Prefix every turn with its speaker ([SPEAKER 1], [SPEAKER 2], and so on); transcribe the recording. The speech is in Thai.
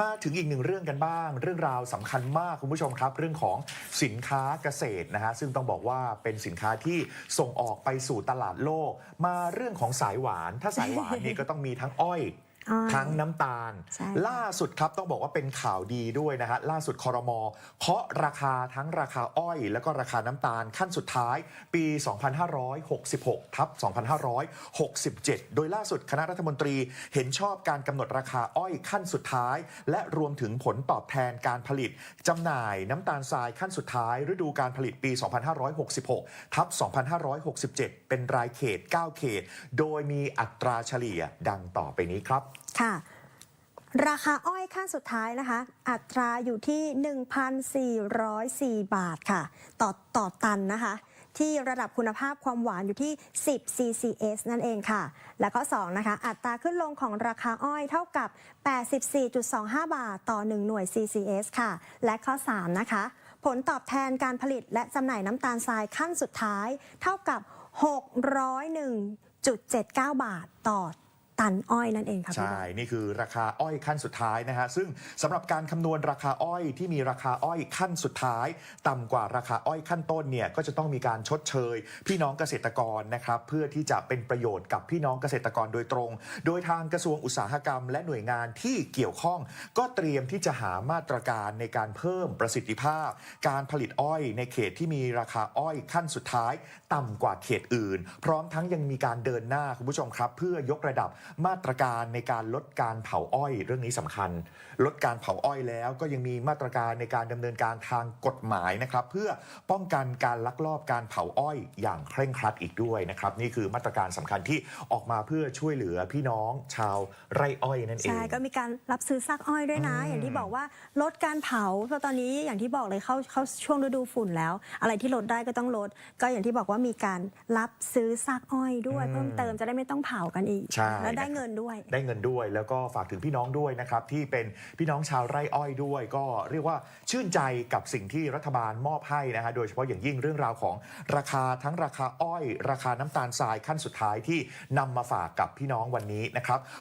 [SPEAKER 1] มาถึงอีกหนึ่งเรื่องกันบ้าง เรื่องราวสำคัญมากคุณผู้ชมครับ เรื่องของสินค้าเกษตรนะฮะซึ่งต้องบอกว่าเป็นสินค้าที่ส่งออกไปสู่ตลาดโลก มาเรื่องของสายหวาน ถ้าสายหวานนี่ก็ต้องมีทั้งอ้อย
[SPEAKER 2] อ้อย
[SPEAKER 1] ทั้งน้ำตาล
[SPEAKER 2] ใช่
[SPEAKER 1] ล่าสุดครับต้องบอกว่าเป็นข่าวดีด้วยนะฮะล่าสุดคอรมอเคาะราคาทั้งราคาอ้อย แล้วก็ราคาน้ำตาลขั้นสุดท้าย ปี 2566 ทับ 2567 โดยล่าสุดคณะรัฐมนตรีเห็นชอบการกำหนดราคาอ้อยขั้นสุดท้าย และรวมถึงผลตอบแทนการผลิตจำหน่ายน้ำตาลทรายขั้นสุดท้าย ฤดูการผลิตปี 2566 ทับ 2567 เป็นรายเขต 9 เขต โดยมีอัตราเฉลี่ยดังต่อไปนี้ครับ
[SPEAKER 2] ค่ะ ราคาอ้อยขั้นสุดท้ายนะคะ อัตราอยู่ที่ 1,404 บาทค่ะ ต่อต่อตันนะคะ ที่ระดับคุณภาพความหวานอยู่ที่ 10 CCS นั่นเองค่ะ และข้อ2นะคะ อัตราขึ้นลงของราคาอ้อยเท่ากับ 84.25 บาทต่อ 1 หน่วย CCS ค่ะ และข้อ 3 นะคะ ผลตอบแทนการผลิตและจำหน่ายน้ำตาลทรายขั้นสุดท้าย เท่ากับ 601.79 บาทต่อ ตันอ้อยนั่นเองค่ะพี่
[SPEAKER 1] ใช่ นี่คือราคาอ้อยขั้นสุดท้ายนะฮะ ซึ่งสำหรับการคำนวณราคาอ้อยที่มีราคาอ้อยขั้นสุดท้าย ต่ำกว่าราคาอ้อยขั้นต้นเนี่ยก็จะต้องมีการชดเชย พี่น้องเกษตรกรนะครับเพื่อที่จะเป็นประโยชน์กับพี่น้องเกษตรกรโดยตรง โดยทางกระทรวงอุตสาหกรรม และหน่วยงานที่เกี่ยวข้อง ก็เตรียมที่จะหามาตรการในการเพิ่มประสิทธิภาพ การผลิตอ้อยในเขตที่มีราคาอ้อยขั้นสุดท้าย ต่ำกว่าเขตอื่น พร้อมทั้งยังมีการเดินหน้าคุณผู้ชมครับ เพื่อยกระดับมาตรการในการลดการเผาอ้อยเรื่องนี้สำคัญ ลดการเผาอ้อยแล้วก็ยังมีมาตรการในการดำเนินการทางกฎหมายนะครับ เพื่อป้องกันการลักลอบการเผาอ้อยอย่างเคร่งครัดอีกด้วยนะครับ นี่คือมาตรการสำคัญที่ออกมาเพื่อช่วยเหลือพี่น้องชาวไร่อ้อยนั่นเอง
[SPEAKER 2] ใช่ก็มีการรับซื้อซากอ้อยด้วยนะ
[SPEAKER 1] อืม
[SPEAKER 2] อย่างที่บอกว่าลดการเผาเพราะตอนนี้อย่างที่บอกเลยเข้าเข้าช่วงฤดูฝุ่นแล้ว อะไรที่ลดได้ก็ต้องลด ก็อย่างที่บอกว่ามีการรับซื้อซากอ้อยด้วย
[SPEAKER 1] อืม
[SPEAKER 2] เพิ่มเติมจะได้ไม่ต้องเผากันอีก
[SPEAKER 1] ใช่
[SPEAKER 2] แล้วได้
[SPEAKER 1] นะครับ
[SPEAKER 2] เงินด้วย
[SPEAKER 1] ได้เงินด้วยแล้วก็ฝากถึงพี่น้องด้วยนะครับ ที่เป็นพี่น้องชาวไร่อ้อยด้วย ก็เรียกว่าชื่นใจกับสิ่งที่รัฐบาลมอบให้นะฮะโดยเฉพาะอย่างยิ่งเรื่องราวของราคาทั้งราคาอ้อย ราคาน้ำตาลทรายขั้นสุดท้ายที่นำมาฝากกับพี่น้องวันนี้นะครับ